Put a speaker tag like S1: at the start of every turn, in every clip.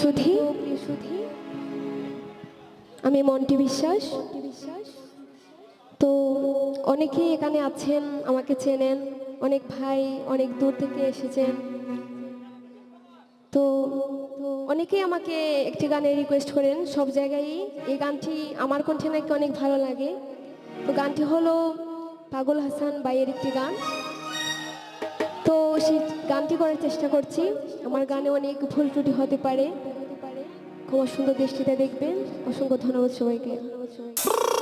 S1: সুধী আমি মন্টি বিশ্বাস। তো অনেকেই এখানে আছেন, আমাকে চেনেন, অনেক ভাই অনেক দূর থেকে এসেছেন। তো তো অনেকেই আমাকে একটি গানে রিকোয়েস্ট করেন, সব জায়গায় এই গানটি আমার কণ্ঠে নাকি অনেক ভালো লাগে। তো গানটি হলো পাগল হাসান বাইয়ের একটি গান। তো সেই গানটি করার চেষ্টা করছি। আমার গানে অনেক ভুল ত্রুটি হতে পারে। খুব সুন্দর দৃষ্টিতে দেখবেন। অসংখ্য ধন্যবাদ সবাইকে ধন্যবাদ সবাইকে।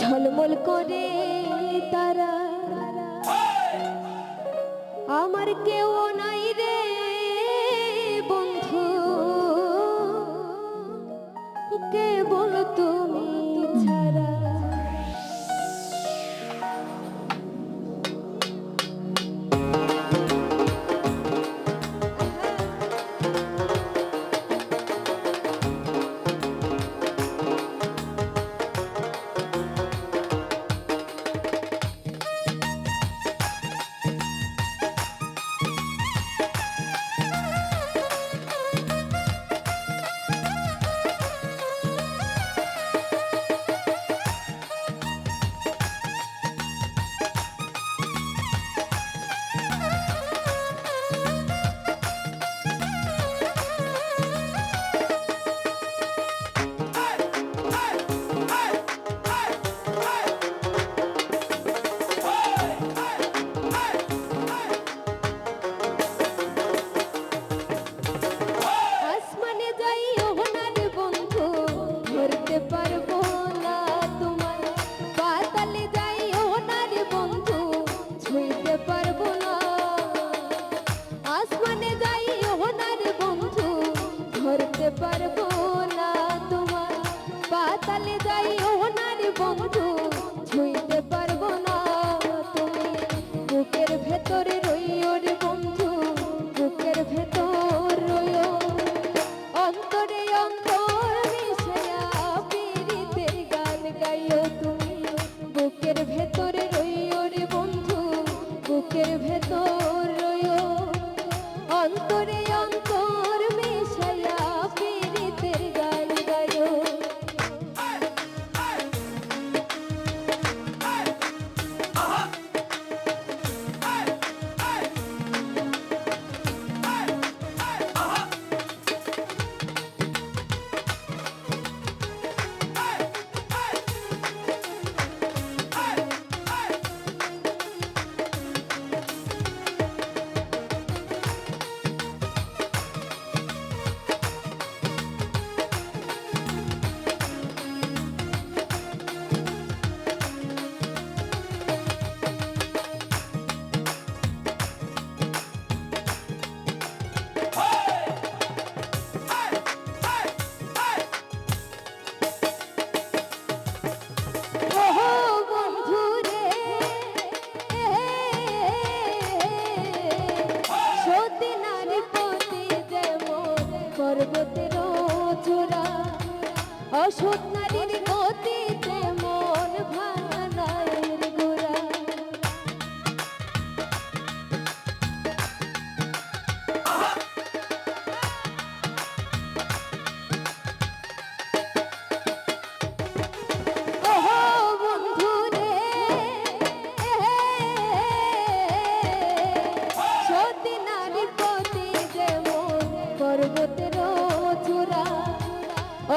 S1: ঝলমল করে তারা। আমার কেউ নাই রে বন্ধু। কেবল তুমি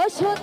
S1: অসৎ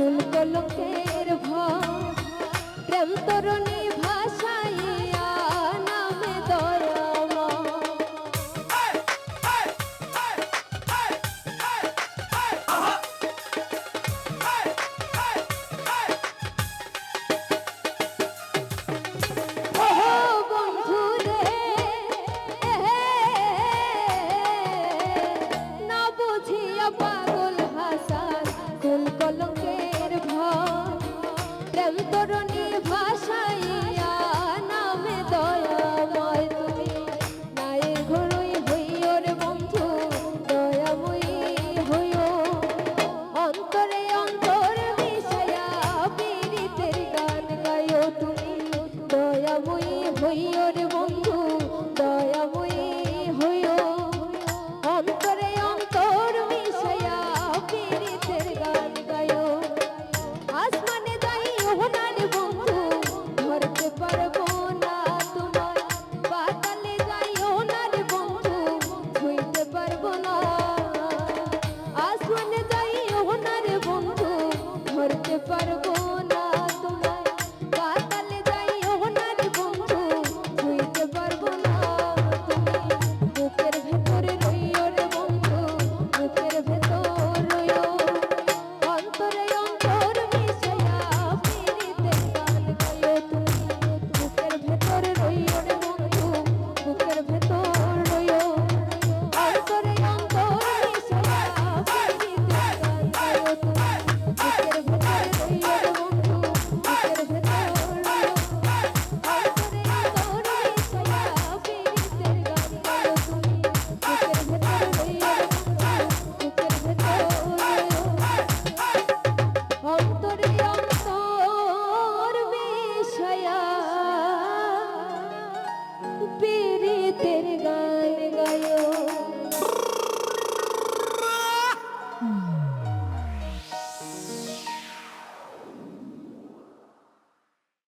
S1: চুল কলকের ভয় প্রেম তরণ